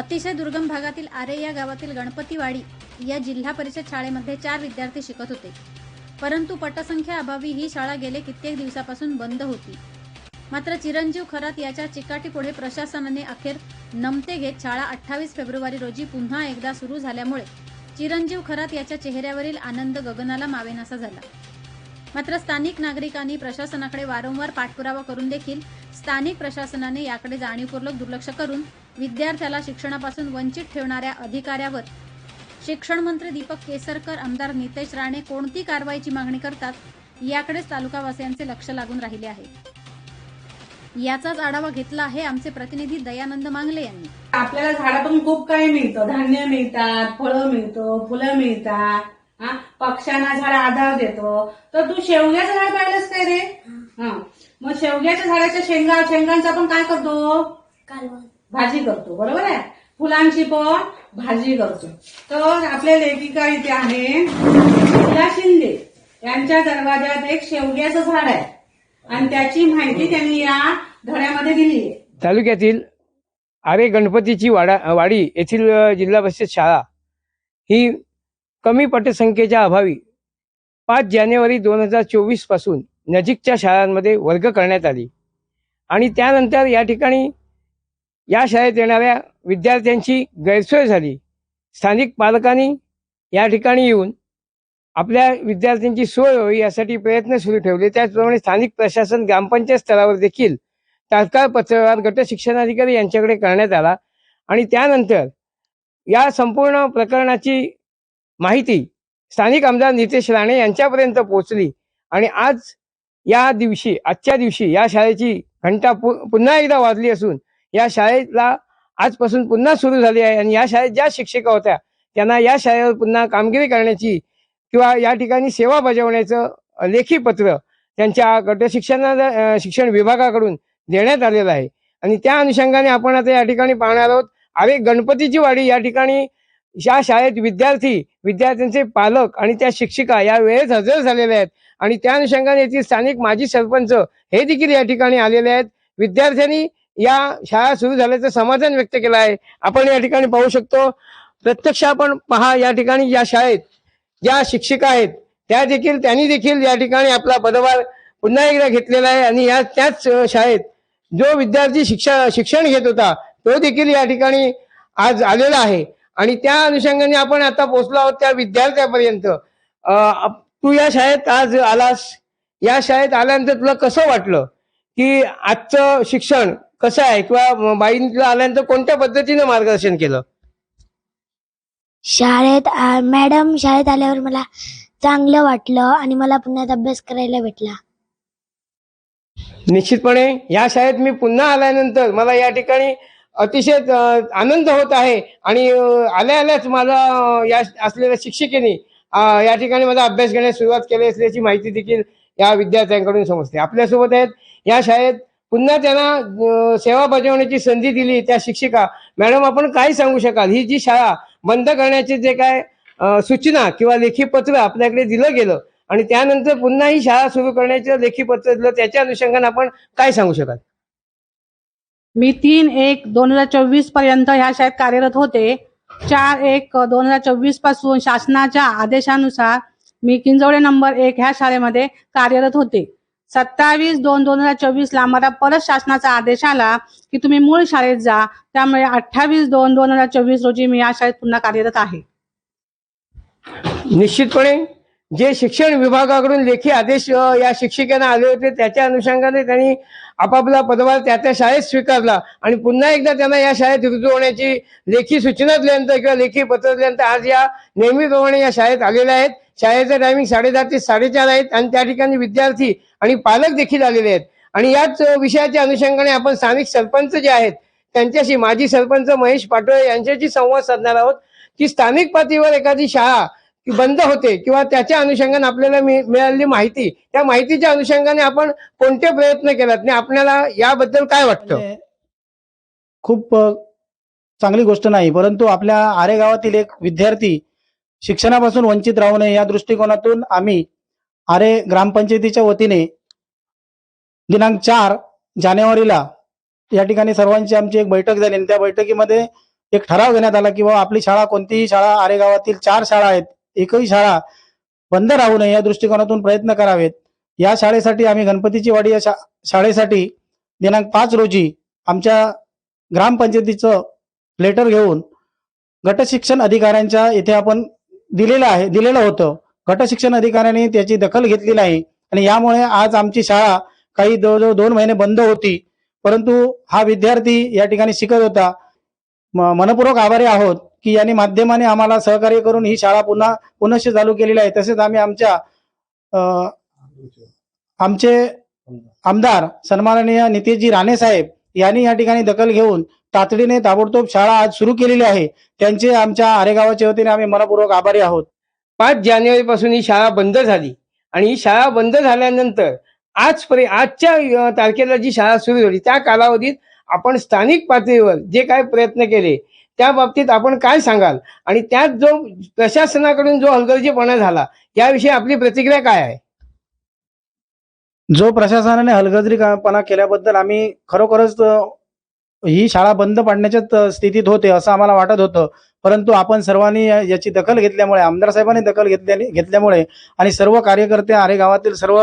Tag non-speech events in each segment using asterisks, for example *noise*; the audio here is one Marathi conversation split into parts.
अतिशय दुर्गम भागातील आरे या गावातील गणपतीवाडी या जिल्हा परिषद शाळेमध्ये चार विद्यार्थी शिकत होते. परंतु पटसंख्या अभावी ही शाळा गेले कित्येक दिवसापासून बंद होती. मात्र चिरंजीव खरात याच्या चिकाटीपुढे प्रशासनाने अखेर नमते घेत शाळा अठ्ठावीस फेब्रुवारी रोजी पुन्हा एकदा सुरू झाल्यामुळे चिरंजीव खरात याच्या चेहऱ्यावरील आनंद गगनाला मावेनासा झाला. मात्र स्थानिक नागरिकांनी प्रशासनाकडे वारंवार पाठपुरावा करून देखील स्थानिक प्रशासनाने याकडे जाणीवपूर्वक दुर्लक्ष करून विद्यार्थ्याला शिक्षणापासून वंचित ठेवणाऱ्या अधिकाऱ्यावर शिक्षण मंत्री दीपक केसरकर आमदार नितेश राणे कोणती कारवाईची मागणी करतात याकडेच तालुकावासियांचे लक्ष लागून राहिले आहे. याचाच आढावा घेतला आहे आमचे प्रतिनिधी दयानंद मांगले यांनी. आपल्याला झाडातून खूप काही मिळतं. धान्य मिळतात फळं मिळतं फुलं मिळतात. हा? पक्ष्यांना झाड आधार देतो. तर तू शेवग्याचं झाड पाहिलंस काय रे? हा. मग शेवग्याच्या झाडाच्या शेंगा शेंगांचा आपण काय करतो? भाजी करतो बरोबर आहे? फुलांची पण भाजी करतो. तर आपल्या लेखिका इथे आहे फुला शिंदे. यांच्या दरवाज्यात एक शेवग्याचं झाड आहे. आणि त्याची माहिती त्यांनी या धड्यामध्ये दिली आहे. तालुक्यातील आरे गणपतीची वाडा वाडी येथील जिल्हा परिषद शाळा ही कमी पटसंख्येच्या अभावी पाच जानेवारी दोन हजार चोवीसपासून नजीकच्या शाळांमध्ये वर्ग करण्यात आली. आणि त्यानंतर या ठिकाणी या शाळेत येणाऱ्या विद्यार्थ्यांची गैरसोय झाली. स्थानिक पालकांनी या ठिकाणी येऊन आपल्या विद्यार्थ्यांची सोय होई यासाठी प्रयत्न सुरू ठेवले. त्याचप्रमाणे स्थानिक प्रशासन ग्रामपंचायत स्तरावर देखील तात्काळ पत्रव्यवहार गट शिक्षणाधिकारी यांच्याकडे करण्यात आला आणि त्यानंतर या संपूर्ण प्रकरणाची माहिती स्थानिक आमदार नितेश राणे यांच्यापर्यंत पोहोचली आणि आज या दिवशी आजच्या दिवशी या शाळेची घंटा पु पुन्हा एकदा वाजली असून या शाळेला आजपासून पुन्हा सुरू झाली आहे. आणि या शाळेत ज्या शिक्षिका होत्या त्यांना या शाळेवर पुन्हा कामगिरी करण्याची किंवा या ठिकाणी सेवा बजावण्याचं लेखी पत्र त्यांच्या गट शिक्षणा शिक्षण विभागाकडून देण्यात आलेलं आहे. आणि त्या अनुषंगाने आपण आता या ठिकाणी पाहणार आहोत अरे गणपतीची वाडी या ठिकाणी या शाळेत विद्यार्थी विद्यार्थ्यांचे पालक आणि त्या शिक्षिका या वेळेत हजर झालेल्या आहेत. आणि त्या अनुषंगाने येथील स्थानिक माजी सरपंच हे देखील या ठिकाणी आलेले आहेत. विद्यार्थ्यांनी या शाळा सुरू झाल्याचं समाधान व्यक्त केलं आहे. आपण या ठिकाणी पाहू शकतो प्रत्यक्ष आपण पहा या ठिकाणी या शाळेत ज्या शिक्षिका आहेत त्या देखील त्यांनी देखील या ठिकाणी आपला पदभार पुन्हा एकदा घेतलेला आहे आणि या त्याच शाळेत जो विद्यार्थी शिक्षा शिक्षण घेत होता तो देखील या ठिकाणी आज आलेला आहे. आणि त्या अनुषंगाने आपण आता पोहोचलो आहोत त्या विद्यार्थ्यापर्यंत. आप- तू या शाळेत आज आलास. या शाळेत आल्यानंतर तुला कसं वाटलं की आजचं शिक्षण कसं आहे? किंवा बाईंना आल्यानंतर कोणत्या पद्धतीने मार्गदर्शन केलं? शाळेत आ- मॅडम शाळेत आल्यावर मला चांगलं वाटलं आणि मला पुन्हा अभ्यास करायला भेटला. निश्चितपणे या शाळेत मी पुन्हा आल्यानंतर मला या ठिकाणी अतिशय अ, आनंद होत आहे. आणि अ, आल्या आल्याच मला अ, या असलेल्या शिक्षिकेने अ, या ठिकाणी माझा अभ्यास घेण्यास सुरुवात केली असल्याची माहिती देखील या विद्यार्थ्यांकडून समजते. आपल्यासोबत आहेत या शाळेत पुन्हा त्यांना सेवा बजावण्याची संधी दिली त्या शिक्षिका. मॅडम आपण काय सांगू शकाल? ही जी शाळा बंद करण्याचे जे काय सूचना किंवा लेखी पत्र आपल्याकडे दिलं गेलं आणि त्यानंतर पुन्हा ही शाळा सुरू करण्याचं लेखी पत्र दिलं त्याच्या अनुषंगाने आपण काय सांगू शकाल? मी तीन एक दोन हजार चोवीसपर्यंत ह्या शाळेत कार्यरत होते. चार एक दोन हजार चोवीसपासून शासनाच्या आदेशानुसार मी किंजवडे नंबर एक ह्या शाळेमध्ये कार्यरत होते. सत्तावीस दोन दोन हजार चोवीस ला मला परत शासनाचा आदेश आला की तुम्ही मूळ शाळेत जा. त्यामुळे अठ्ठावीस दोन दोन हजार चोवीस रोजी मी या शाळेत पुन्हा कार्यरत आहे. निश्चितपणे जे शिक्षण विभागाकडून लेखी आदेश या शिक्षिकेने आले होते त्याच्या अनुषंगाने त्यांनी आपापला पदभार त्या त्या शाळेत स्वीकारला आणि पुन्हा एकदा त्यांना या शाळेत रुजू होण्याची लेखी सूचना दिल्यानंतर किंवा लेखी पत्र दिल्यानंतर आज या नेहमीप्रमाणे या शाळेत आलेल्या आहेत. शाळेचं टायमिंग साडेदहा ते साडेचार आहेत आणि त्या ठिकाणी विद्यार्थी आणि पालक देखील आलेले आहेत. आणि याच विषयाच्या अनुषंगाने आपण स्थानिक सरपंच जे आहेत त्यांच्याशी माजी सरपंच महेश पाटोळे यांच्याशी संवाद साधणार आहोत. की स्थानिक पातळीवर एखादी शाळा बंद होते किंवा त्याच्या अनुषंगाने आपल्याला मिळालेली माहिती त्या माहितीच्या अनुषंगाने आपण कोणते प्रयत्न केलात आणि आपल्याला याबद्दल काय वाटतं? म्हणजे खूप चांगली गोष्ट नाही परंतु आपल्या आरे गावातील एक विद्यार्थी शिक्षणापासून वंचित राहू नये या दृष्टिकोनातून आम्ही आरे ग्रामपंचायतीच्या वतीने दिनांक चार जानेवारीला या ठिकाणी सर्वांची आमची एक बैठक झाली आणि त्या बैठकीमध्ये एक ठराव घेण्यात आला की बाबा आपली शाळा कोणतीही शाळा आरे गावातील चार शाळा आहेत एकही शाळा बंद राहू नये या दृष्टिकोनातून प्रयत्न करावेत. या शाळेसाठी आम्ही गणपतीची वाडी या शा शाळेसाठी दिनांक पाच रोजी आमच्या ग्रामपंचायतीचं लेटर घेऊन गट शिक्षण अधिकाऱ्यांच्या इथे आपण दिलेलं आहे दिलेलं होतं. गट शिक्षण अधिकाऱ्यांनी त्याची दखल घेतली नाही आणि यामुळे आज आमची शाळा काही जवळजवळ दोन महिने बंद होती. परंतु हा विद्यार्थी या ठिकाणी शिकत होता. म- मनपूर्वक आभारी आहोत की यांनी माध्यमाने आम्हाला सहकार्य करून ही शाळा पुन्हा पुनश्च चालू केलेली आहे. तसेच आम्ही आमच्या आमचे आमदार सन्माननीय नितेशजी राणे साहेब यांनी या ठिकाणी दखल घेऊन तातडीने ताबडतोब शाळा आज सुरू केलेली आहे. त्यांचे आमच्या आरेगावाच्या वतीने आम्ही मनपूर्वक आभारी आहोत. पाच जानेवारी पासून ही शाळा बंद झाली आणि ही शाळा बंद झाल्यानंतर आजपर्यंत आजच्या तारखेला जी शाळा सुरू झाली त्या कालावधीत आपण स्थानिक पातळीवर जे काय प्रयत्न केले त्या बाबतीत आपण काय सांगाल? आणि त्यात जो प्रशासनाकडून जो हलगर्जीपणा झाला याविषयी आपली प्रतिक्रिया काय आहे? जो प्रशासनाने हलगर्जीपणा केल्याबद्दल आम्ही खरोखरच ही शाळा बंद पाडण्याच्याच स्थितीत होते असं आम्हाला वाटत होतं. परंतु आपण सर्वांनी याची दखल घेतल्यामुळे आमदार साहेबांनी दखल घेतल्या घेतल्यामुळे आणि सर्व कार्यकर्ते आरे गावातील सर्व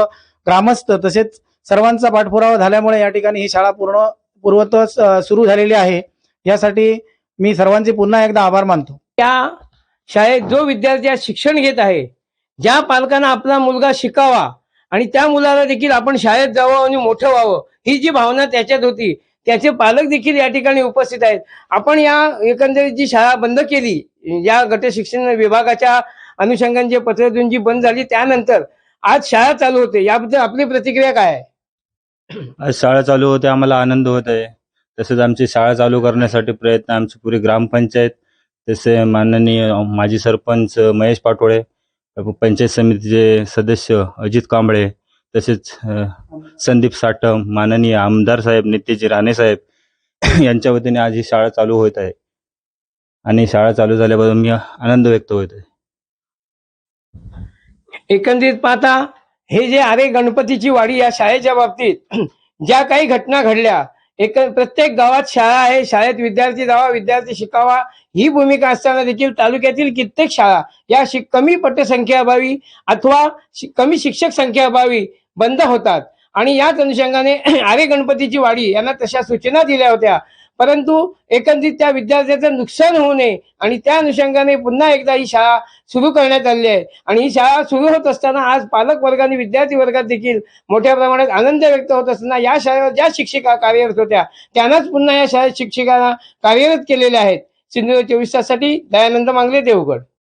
ग्रामस्थ तसेच सर्वांचा पाठपुरावा झाल्यामुळे या ठिकाणी ही शाळा पूर्ण पूर्वत सुरू झालेली आहे. यासाठी मी सर्वांचे पुन्हा एकदा आभार मानतो. त्या शाळेत जो विद्यार्थी शिक्षण घेत आहे ज्या पालकांना आपला मुलगा शिकावा आणि त्या मुलाला देखील आपण शाळेत जावं आणि मोठं व्हावं ही जी भावना त्याच्यात होती त्याचे पालक देखील या ठिकाणी उपस्थित आहेत. आपण या एकंदरीत जी शाळा बंद केली या गट शिक्षण विभागाच्या अनुषंगाने जे पत्र देऊन जी बंद झाली त्यानंतर आज शाळा चालू होते याबद्दल आपली प्रतिक्रिया काय आहे? आज शाळा चालू होते आम्हाला आनंद होत आहे. तसेच आमची शाळा चालू करण्यासाठी प्रयत्न आमची पुरी ग्रामपंचायत तसे माननीय माजी सरपंच महेश पाटोळे पंचायत समितीचे सदस्य अजित कांबळे तसेच संदीप साटम माननीय आमदार साहेब नितेजी राणे साहेब *clears throat* यांच्या वतीने आज ही शाळा चालू होत आहे. आणि शाळा चालू झाल्याबद्दल मी आनंद व्यक्त होत आहे. एकंदरीत पाहता हे जे आरे गणपतीची वाडी या शाळेच्या बाबतीत *clears throat* ज्या काही घटना घडल्या एक प्रत्येक गावात शाळा आहे शाळेत विद्यार्थी जावा विद्यार्थी शिकावा. ही भूमिका असताना देखील तालुक्यातील कित्येक शाळा या शिक कमी पटसंख्येअभावी अथवा शि- कमी शिक्षक संख्येअभावी बंद होतात. आणि याच अनुषंगाने *clears throat* आरे गणपतीची वाडी यांना तशा सूचना दिल्या होत्या. परंतु एकंदरीत त्या विद्यार्थ्याचं नुकसान होऊ नये आणि त्या अनुषंगाने पुन्हा एकदा ही शाळा सुरू करण्यात आली आहे. आणि ही शाळा सुरू होत असताना आज पालक वर्ग आणि विद्यार्थी वर्गात देखील मोठ्या प्रमाणात आनंद व्यक्त होत असताना या शाळेवर ज्या शिक्षिका कार्यरत होत्या त्यांनाच पुन्हा या शाळेत शिक्षिकांना कार्यरत केलेल्या आहेत. सिंधुदुर्ग चोवीस ताससाठी दयानंद मांगले देवगड.